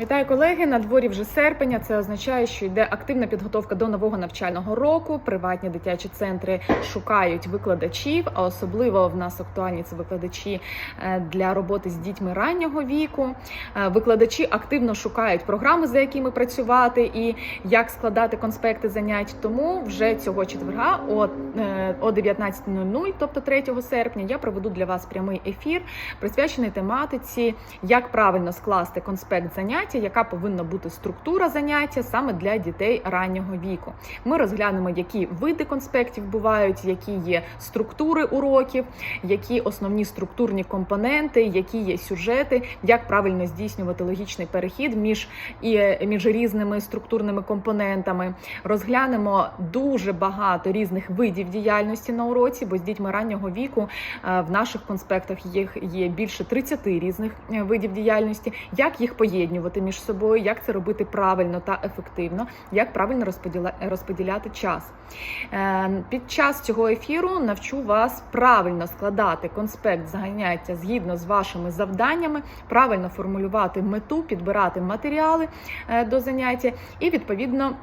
Вітаю колеги. На дворі вже серпня. Це означає, що йде активна підготовка до нового навчального року. Приватні дитячі центри шукають викладачів, а особливо в нас актуальні це викладачі е, для роботи з дітьми раннього віку. Е, Викладачі активно шукають програми, за якими працювати, і як складати конспекти занять. Тому вже цього четверга о, е, о 19.00, тобто 3 серпня, я проведу для вас прямий ефір, присвячений тематиці, як правильно скласти конспект заняття, яка повинна бути структура заняття саме для дітей раннього віку. Ми розглянемо, які види конспектів бувають, які є структури уроків, які основні структурні компоненти, які є сюжети, як правильно здійснювати логічний перехід між і між різними структурними компонентами. Розглянемо дуже багато різних видів діяльності на уроці, бо з дітьми раннього віку е, в наших конспектах їх є більше 30 різних е, видів діяльності. Як їх поєднувати між собою, як це робити правильно та ефективно, як правильно розподіляти час. Е, Під час цього ефіру навчу вас правильно складати конспект заняття згідно з вашими завданнями, правильно формулювати мету, підбирати матеріали е, до заняття і відповідно.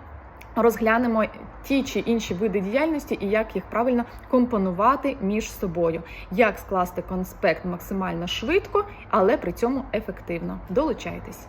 Розглянемо ті чи інші види діяльності і як їх правильно компонувати між собою, як скласти конспект максимально швидко, але при цьому ефективно. Долучайтесь.